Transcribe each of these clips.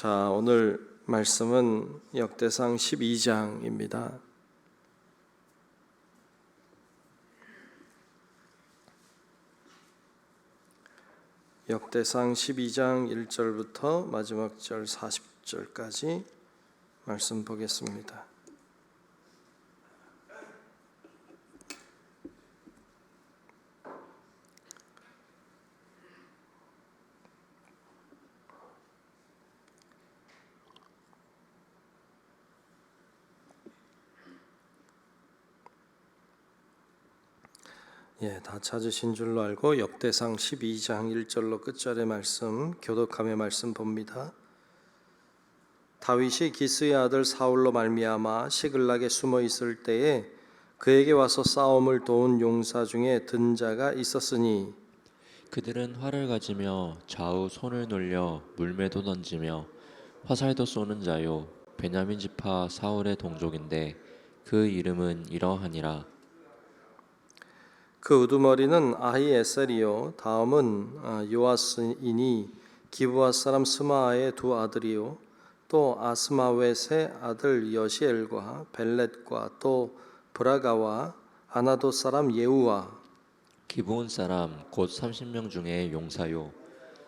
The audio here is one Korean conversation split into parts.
자, 오늘 말씀은 역대상 12장입니다. 역대상 12장 1절부터 마지막 절 40절까지 말씀 보겠습니다. 예, 다 찾으신 줄로 알고 역대상 12장 1절로 끝절의 말씀 교독함의 말씀 봅니다. 다윗이 기스의 아들 사울로 말미암아 시글락에 숨어 있을 때에 그에게 와서 싸움을 도운 용사 중에 든 자가 있었으니 그들은 활을 가지며 좌우 손을 놀려 물매도 던지며 화살도 쏘는 자요 베냐민 지파 사울의 동족인데 그 이름은 이러하니라 그 우두머리는 아히에셀이요. 다음은 아, 요아스이니 기브아 사람 스마아의 두 아들이요. 또 아스마웻의 아들 여시엘과 벨렛과 또 브라가와 아나도 사람 예우와 기브온 사람 곧 30명 중에 용사요.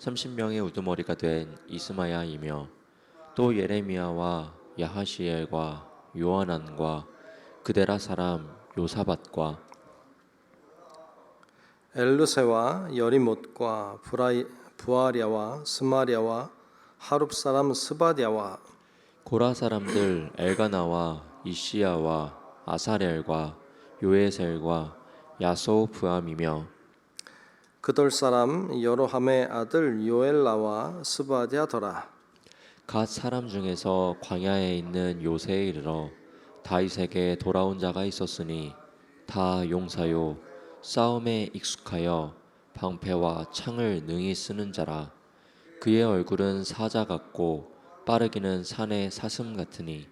30명의 우두머리가 된 이스마야이며 또 예레미야와 야하시엘과 요하난과 그데라 사람 요사밭과 엘르세와 여리못과 브라이, 부아랴와 스마랴와 하룹 사람 스바랴와 고라 사람들 엘가나와 이시야와 아사렐과 요에셀과 야소부암이며 그돌 사람 여로함의 아들 요엘라와 스바랴더라. 갓 사람 중에서 광야에 있는 요새에 이르러 다윗에게 돌아온 자가 있었으니 다 용사요 싸움에 익숙하여 방패와 창을 능히 쓰는 자라. 그의 얼굴은 사자 같고 빠르기는 산의 사슴 같으니.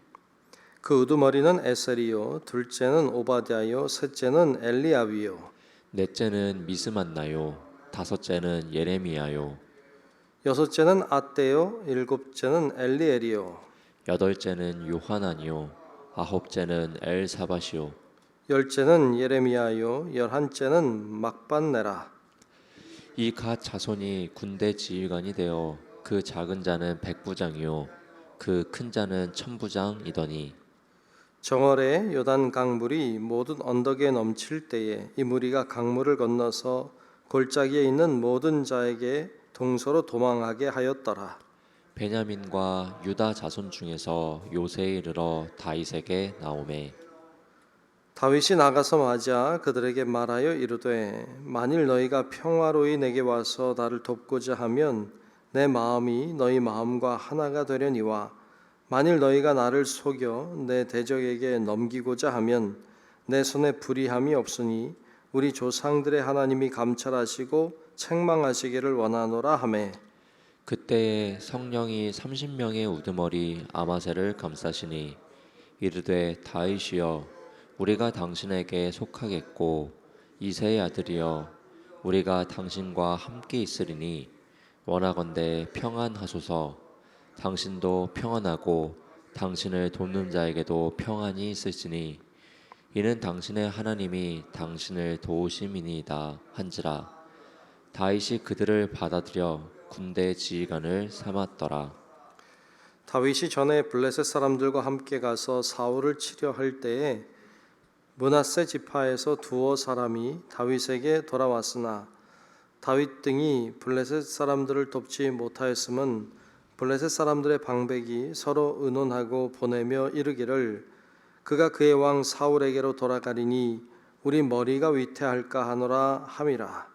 그 우두머리는 에셀이요 둘째는 오바댜요 셋째는 엘리압이요. 넷째는 미스만나요 다섯째는 예레미야요. 여섯째는 아떼요 일곱째는 엘리엘이요. 여덟째는 요하나니요 아홉째는 엘사바시요 열째는 예레미야요 열한째는 막반네라. 이 갓 자손이 군대 지휘관이 되어 그 작은 자는 백부장이요 그 큰 자는 천부장이더니. 정월에 요단 강물이 모든 언덕에 넘칠 때에 이 무리가 강물을 건너서 골짜기에 있는 모든 자에게 동서로 도망하게 하였더라. 베냐민과 유다 자손 중에서 요새에 이르러 다윗에게 나오매 다윗이 나가서 맞아 그들에게 말하여 이르되 만일 너희가 평화로이 내게 와서 나를 돕고자 하면 내 마음이 너희 마음과 하나가 되려니와 만일 너희가 나를 속여 내 대적에게 넘기고자 하면 내 손에 불의함이 없으니 우리 조상들의 하나님이 감찰하시고 책망하시기를 원하노라 하매. 그때에 성령이 30명의 우두머리 아마세를 감싸시니 이르되 다윗이여 우리가 당신에게 속하겠고 이세의 아들이여 우리가 당신과 함께 있으리니 원하건대 평안하소서. 당신도 평안하고 당신을 돕는 자에게도 평안이 있으시니 이는 당신의 하나님이 당신을 도우심이니이다 한지라. 다윗이 그들을 받아들여 군대 지휘관을 삼았더라. 다윗이 전에 블레셋 사람들과 함께 가서 사울을 치려 할 때에 문하세 지파에서 두어 사람이 다윗에게 돌아왔으나 다윗 등이 블레셋 사람들을 돕지 못하였음은 블레셋 사람들의 방백이 서로 의논하고 보내며 이르기를 그가 그의 왕 사울에게로 돌아가리니 우리 머리가 위태할까 하노라 함이라.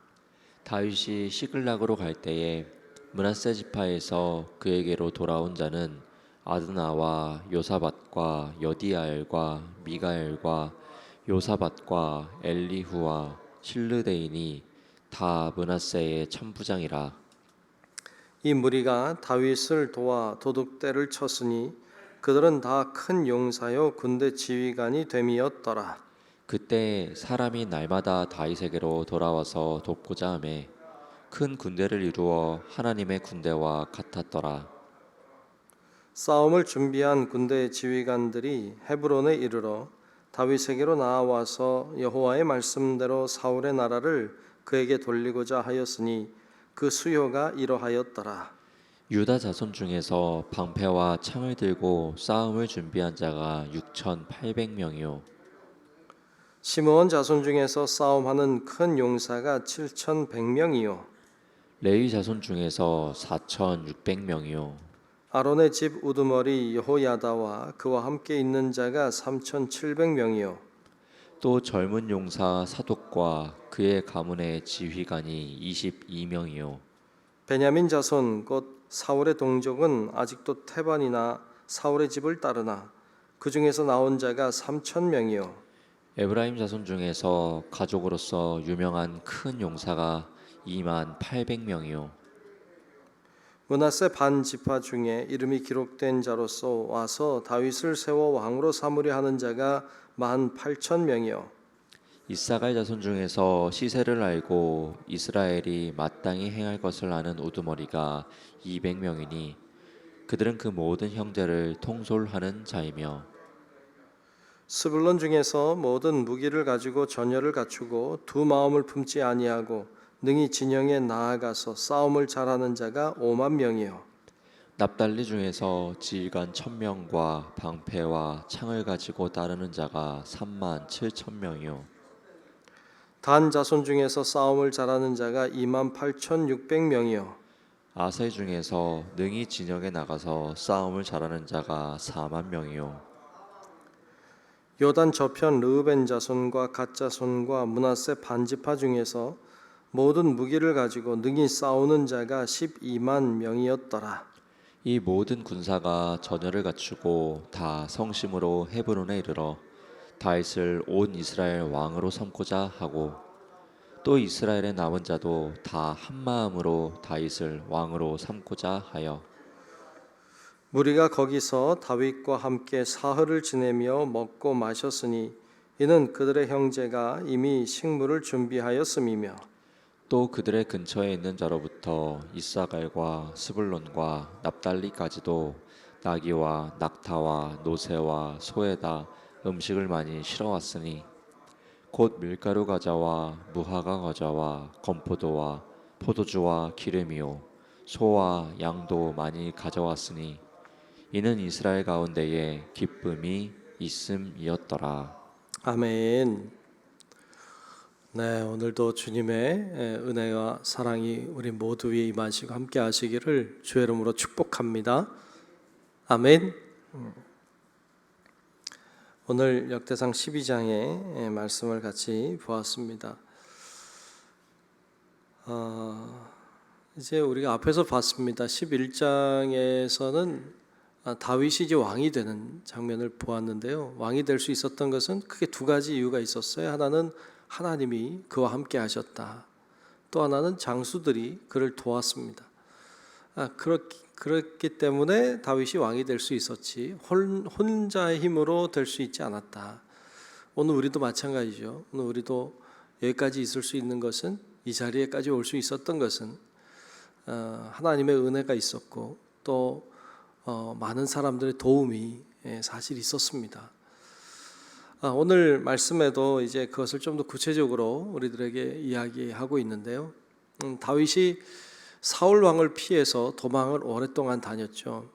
다윗이 시글락으로 갈 때에 문하세 지파에서 그에게로 돌아온 자는 아드나와 요사밭과 여디아엘과 미가엘과 요사밭과 엘리후와 실르데인이 다 문하세의 천부장이라. 이 무리가 다윗을 도와 도둑대를 쳤으니 그들은 다 큰 용사요 군대 지휘관이 됨이었더라. 그때 사람이 날마다 다윗에게로 돌아와서 돕고자 하매 큰 군대를 이루어 하나님의 군대와 같았더라. 싸움을 준비한 군대 지휘관들이 헤브론에 이르러 다윗에게로 나와서 여호와의 말씀대로 사울의 나라를 그에게 돌리고자 하였으니 그 수요가 이러하였더라. 유다 자손 중에서 방패와 창을 들고 싸움을 준비한 자가 6,800명이요. 시므온 자손 중에서 싸움하는 큰 용사가 7,100명이요. 레위 자손 중에서 4,600명이요 아론의 집 우두머리 여호야다와 그와 함께 있는 자가 3,700명이요. 또 젊은 용사 사독과 그의 가문의 지휘관이 22명이요. 베냐민 자손 곧 사울의 동족은 아직도 태반이나 사울의 집을 따르나 그 중에서 나온 자가 3천 명이요. 에브라임 자손 중에서 가족으로서 유명한 큰 용사가 2만 800명이요 문하세 반 지파 중에 이름이 기록된 자로서 와서 다윗을 세워 왕으로 삼으려 하는 자가 만 8천 명이요. 이사갈 자손 중에서 시세를 알고 이스라엘이 마땅히 행할 것을 아는 우두머리가 200명이니 그들은 그 모든 형제를 통솔하는 자이며 스불론 중에서 모든 무기를 가지고 전열을 갖추고 두 마음을 품지 아니하고 능히 진영에 나아가서 싸움을 잘하는 자가 5만 명이요. 납달리 중에서 지휘관 1000명과 방패와 창을 가지고 따르는 자가 3만 7천 명이요. 단 자손 중에서 싸움을 잘하는 자가 2만 8,600명이요. 아세 중에서 능히 진영에 나가서 싸움을 잘하는 자가 4만 명이요. 요단 저편 르우벤 자손과 갓 자손과 문하세 반지파 중에서 모든 무기를 가지고 능히 싸우는 자가 12만 명이었더라. 이 모든 군사가 전열을 갖추고 다 성심으로 헤브론에 이르러 다윗을 온 이스라엘 왕으로 삼고자 하고 또 이스라엘의 남은 자도 다 한 마음으로 다윗을 왕으로 삼고자 하여 무리가 거기서 다윗과 함께 사흘을 지내며 먹고 마셨으니 이는 그들의 형제가 이미 식물을 준비하였음이며 또 그들의 근처에 있는 자로부터 이사갈과 스불론과 납달리까지도 나귀와 낙타와 노새와 소에다 음식을 많이 실어왔으니 곧 밀가루 과자와 무화과 과자와 건포도와 포도주와 기름이요 소와 양도 많이 가져왔으니 이는 이스라엘 가운데에 기쁨이 있음이었더라. 아멘. 네, 오늘도 주님의 은혜와 사랑이 우리 모두 위에 임하시고 함께 하시기를 주의 이름으로 축복합니다. 아멘. 오늘 역대상 12장의 말씀을 같이 보았습니다. 어, 이제 우리가 앞에서 봤습니다. 11장에서는 다윗이 이제 왕이 되는 장면을 보았는데요. 왕이 될 수 있었던 것은 크게 두 가지 이유가 있었어요. 하나는 하나님이 그와 함께 하셨다. 또 하나는 장수들이 그를 도왔습니다. 아, 그렇기, 그렇기 때문에 다윗이 왕이 될 수 있었지 혼, 혼자의 힘으로 될 수 있지 않았다. 오늘 우리도 마찬가지죠. 오늘 우리도 여기까지 있을 수 있는 것은 이 자리에까지 올 수 있었던 것은 어, 하나님의 은혜가 있었고 또 어, 많은 사람들의 도움이 예, 사실 있었습니다. 아, 오늘 말씀에도 이제 그것을 좀 더 구체적으로 우리들에게 이야기하고 있는데요. 음, 다윗이 사울 왕을 피해서 도망을 오랫동안 다녔죠.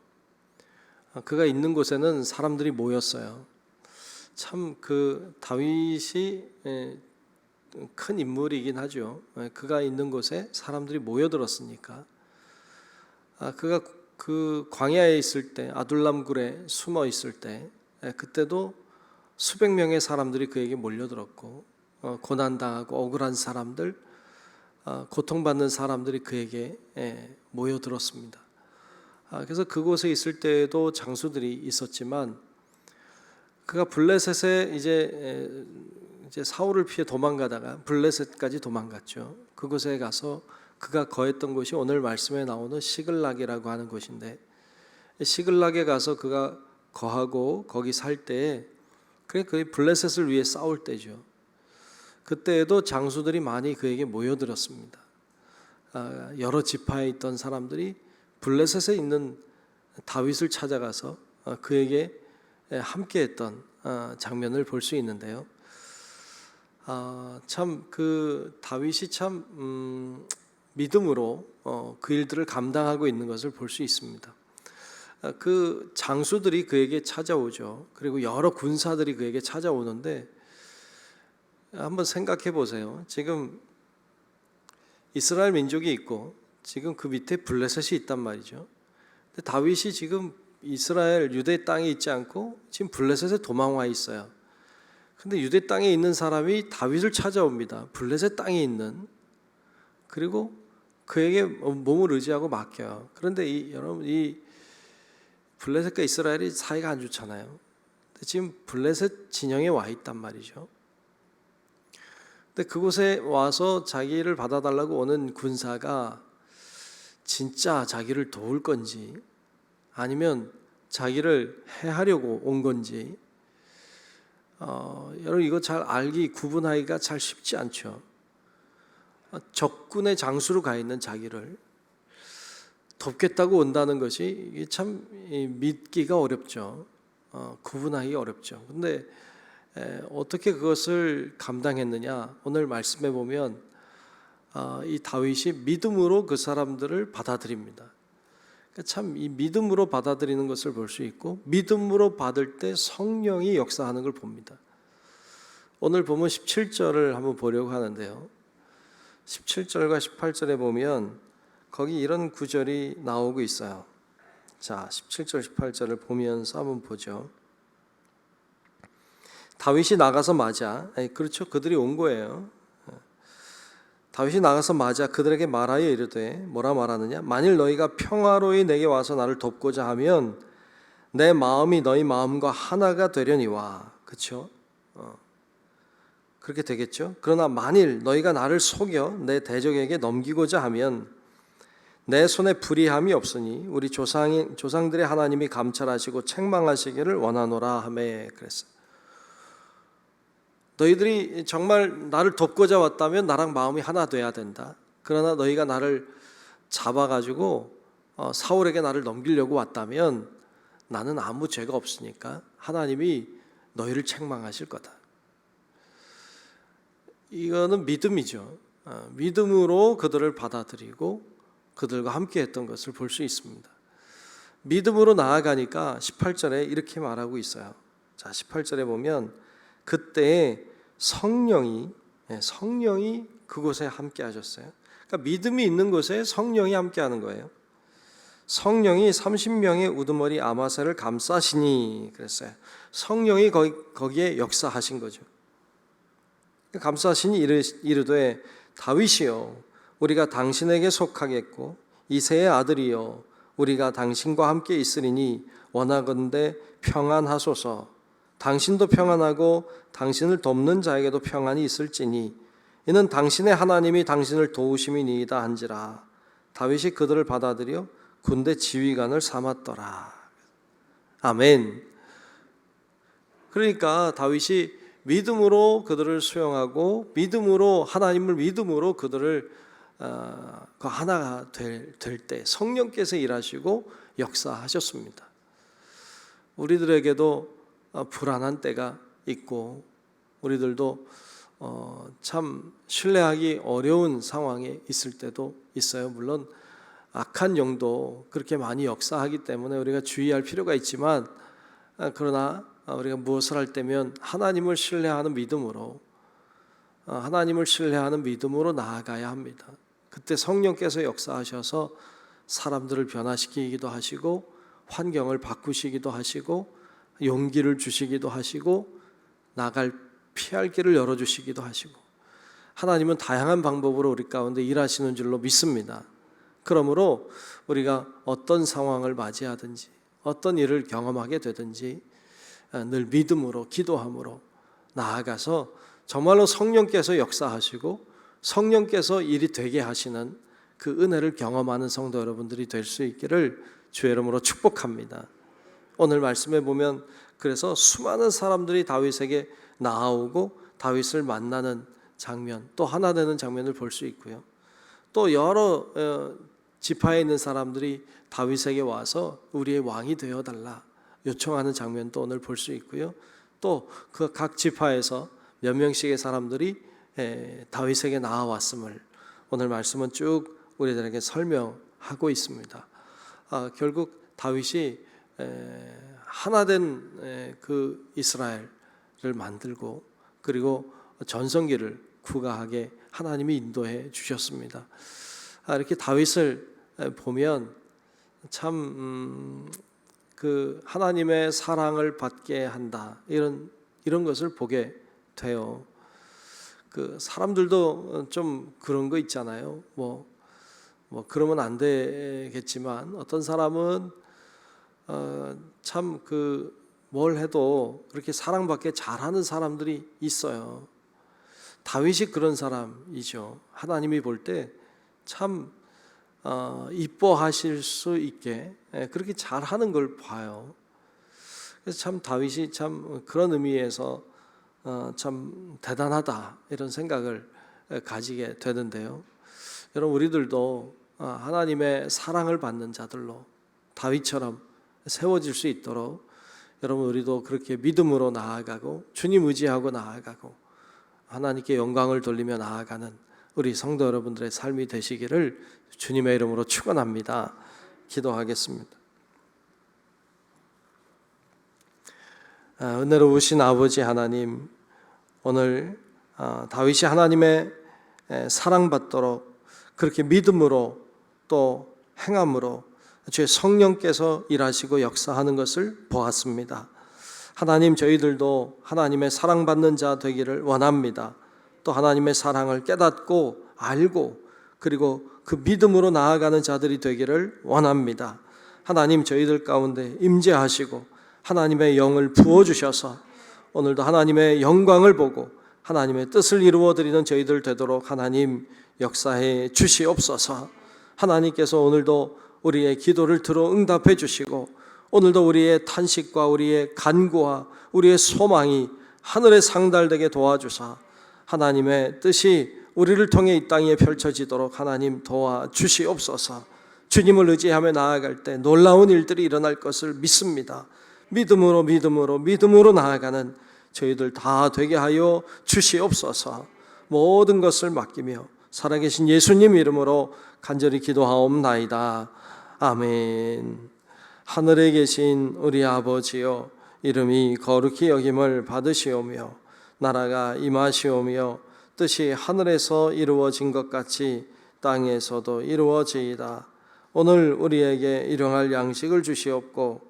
아, 그가 있는 곳에는 사람들이 모였어요. 참 그 다윗이 예, 큰 인물이긴 하죠. 예, 그가 있는 곳에 사람들이 모여들었으니까. 아, 그가 그 광야에 있을 때 아둘람 굴에 숨어 있을 때 예, 그때도 수백 명의 사람들이 그에게 몰려들었고 어, 고난 당하고 억울한 사람들 어, 고통받는 사람들이 그에게 예, 모여들었습니다. 아, 그래서 그곳에 있을 때에도 장수들이 있었지만 그가 블레셋에 이제 에, 이제 사울을 피해 도망가다가 블레셋까지 도망갔죠. 그곳에 가서 그가 거했던 곳이 오늘 말씀에 나오는 시글락이라고 하는 곳인데 시글락에 가서 그가 거하고 거기 살 때에 그게 거의 블레셋을 위해 싸울 때죠. 그때에도 장수들이 많이 그에게 모여들었습니다. 아, 여러 지파에 있던 사람들이 블레셋에 있는 다윗을 찾아가서 어, 그에게 함께했던 어, 장면을 볼 수 있는데요. 아, 참그 다윗이 참 음, 믿음으로 어, 그 일들을 감당하고 있는 것을 볼 수 있습니다. 아, 그 장수들이 그에게 찾아오죠. 그리고 여러 군사들이 그에게 찾아오는데 한번 생각해 보세요. 지금 이스라엘 민족이 있고 지금 그 밑에 블레셋이 있단 말이죠. 근데 다윗이 지금 이스라엘 유대 땅에 있지 않고 지금 블레셋에 도망와 있어요. 근데 유대 땅에 있는 사람이 다윗을 찾아옵니다. 블레셋 땅에 있는 그리고 그에게 몸을 의지하고 맡겨요. 그런데 이 여러분 이 블레셋과 이스라엘이 사이가 안 좋잖아요. 지금 블레셋 진영에 와 있단 말이죠. 근데 그곳에 와서 자기를 받아달라고 오는 군사가 진짜 자기를 도울 건지 아니면 자기를 해하려고 온 건지 어, 여러분 이거 잘 알기 구분하기가 잘 쉽지 않죠. 어, 적군의 장수로 가 있는 자기를 돕겠다고 온다는 것이 참 이, 믿기가 어렵죠. 어, 구분하기 어렵죠. 근데 에, 어떻게 그것을 감당했느냐? 오늘 말씀해 보면 아, 이 다윗이 믿음으로 그 사람들을 받아들입니다. 그러니까 참이 믿음으로 받아들이는 것을 볼 수 있고 믿음으로 받을 때 성령이 역사하는 걸 봅니다. 오늘 보면 17절을 한번 보려고 하는데요. 17절과 18절에 보면 거기 이런 구절이 나오고 있어요. 자, 17절 18절을 보면서 한번 보죠. 다윗이 나가서 맞아. 아니, 그렇죠. 그들이 온 거예요. 다윗이 나가서 맞아 그들에게 말하여 이르되 뭐라 말하느냐 만일 너희가 평화로이 내게 와서 나를 돕고자 하면 내 마음이 너희 마음과 하나가 되려니와 그렇죠 어. 그렇게 되겠죠 그러나 만일 너희가 나를 속여 내 대적에게 넘기고자 하면 내 손에 불의함이 없으니 우리 조상이 조상들의 하나님이 감찰하시고 책망하시기를 원하노라 하매 그랬어요. 너희들이 정말 나를 돕고자 왔다면 나랑 마음이 하나 돼야 된다. 그러나 너희가 나를 잡아가지고 어, 사울에게 나를 넘기려고 왔다면 나는 아무 죄가 없으니까 하나님이 너희를 책망하실 거다. 이거는 믿음이죠. 어, 믿음으로 그들을 받아들이고 그들과 함께 했던 것을 볼 수 있습니다. 믿음으로 나아가니까 18절에 이렇게 말하고 있어요. 자, 18절에 보면 그때 성령이 예, 성령이 그곳에 함께 하셨어요. 그러니까 믿음이 있는 곳에 성령이 함께 하는 거예요. 성령이 30명의 우두머리 아마사를 감싸시니 그랬어요. 성령이 거기, 거기에 역사하신 거죠. 감싸시니 이르, 이르되 다윗이여 우리가 당신에게 속하겠고 이세의 아들이여 우리가 당신과 함께 있으리니 원하건대 평안하소서. 당신도 평안하고 당신을 돕는 자에게도 평안이 있을지니 이는 당신의 하나님이 당신을 도우심이니이다 한지라. 다윗이 그들을 받아들여 군대 지휘관을 삼았더라. 아멘. 그러니까 다윗이 믿음으로 그들을 수용하고 믿음으로 하나님을 믿음으로 그들을 어, 그 하나가 될 때 성령께서 일하시고 역사하셨습니다. 우리들에게도 어, 불안한 때가 있고 우리들도 어, 참 신뢰하기 어려운 상황에 있을 때도 있어요. 물론 악한 영도 그렇게 많이 역사하기 때문에 우리가 주의할 필요가 있지만 아, 그러나 우리가 무엇을 할 때면 하나님을 신뢰하는 믿음으로 어, 하나님을 신뢰하는 믿음으로 나아가야 합니다. 그때 성령께서 역사하셔서 사람들을 변화시키기도 하시고 환경을 바꾸시기도 하시고 용기를 주시기도 하시고 나갈 피할 길을 열어 주시기도 하시고 하나님은 다양한 방법으로 우리 가운데 일하시는 줄로 믿습니다. 그러므로 우리가 어떤 상황을 맞이하든지 어떤 일을 경험하게 되든지 늘 믿음으로 기도함으로 나아가서 정말로 성령께서 역사하시고 성령께서 일이 되게 하시는 그 은혜를 경험하는 성도 여러분들이 될 수 있기를 주의 이름으로 축복합니다. 오늘 말씀에 보면 그래서 수많은 사람들이 다윗에게 나아오고 다윗을 만나는 장면, 또 하나 되는 장면을 볼 수 있고요. 또 여러 어, 지파에 있는 사람들이 다윗에게 와서 우리의 왕이 되어 달라 요청하는 장면도 오늘 볼 수 있고요. 또 그 각 지파에서 몇 명씩의 사람들이 에, 다윗에게 나아왔음을 오늘 말씀은 쭉 우리들에게 설명하고 있습니다. 아, 결국 다윗이 에, 하나된 에, 그 이스라엘을 만들고 그리고 전성기를 구가하게 하나님이 인도해 주셨습니다. 아, 이렇게 다윗을 에, 보면 참 음, 그 하나님의 사랑을 받게 한다 이런 이런 것을 보게 돼요. 그 사람들도 좀 그런 거 있잖아요. 뭐, 뭐 그러면 안 되겠지만 어떤 사람은 어, 참그 뭘 해도 그렇게 사랑받게 잘하는 사람들이 있어요. 다윗이 그런 사람이죠. 하나님이 볼 때참 어, 이뻐하실 수 있게 예, 그렇게 잘하는 걸 봐요. 그래서 참 다윗이 참 그런 의미에서 어, 참 대단하다 이런 생각을 가지게 되는데요. 여러분 우리들도 어, 하나님의 사랑을 받는 자들로 다윗처럼 세워질 수 있도록 여러분 우리도 그렇게 믿음으로 나아가고 주님 의지하고 나아가고 하나님께 영광을 돌리며 나아가는 우리 성도 여러분들의 삶이 되시기를 주님의 이름으로 축원합니다. 기도하겠습니다. 은혜로우신 아버지 하나님, 오늘 아, 다윗이 하나님의 에, 사랑받도록 그렇게 믿음으로 또 행함으로 주의 성령께서 일하시고 역사하는 것을 보았습니다. 하나님 저희들도 하나님의 사랑받는 자 되기를 원합니다. 또 하나님의 사랑을 깨닫고 알고 그리고 그 믿음으로 나아가는 자들이 되기를 원합니다. 하나님 저희들 가운데 임재하시고 하나님의 영을 부어 주셔서 오늘도 하나님의 영광을 보고 하나님의 뜻을 이루어 드리는 저희들 되도록 하나님 역사해 주시옵소서. 하나님께서 오늘도 우리의 기도를 들어 응답해 주시고 오늘도 우리의 탄식과 우리의 간구와 우리의 소망이 하늘에 상달되게 도와주사 하나님의 뜻이 우리를 통해 이 땅에 펼쳐지도록 하나님 도와 주시옵소서. 주님을 의지하며 나아갈 때 놀라운 일들이 일어날 것을 믿습니다. 믿음으로 믿음으로 믿음으로 나아가는 저희들 다 되게 하여 주시옵소서. 모든 것을 맡기며 살아계신 예수님 이름으로 간절히 기도하옵나이다. 아멘. 하늘에 계신 우리 아버지여 이름이 거룩히 여김을 받으시오며 나라가 임하시오며 뜻이 하늘에서 이루어진 것 같이 땅에서도 이루어지이다. 오늘 우리에게 일용할 양식을 주시옵고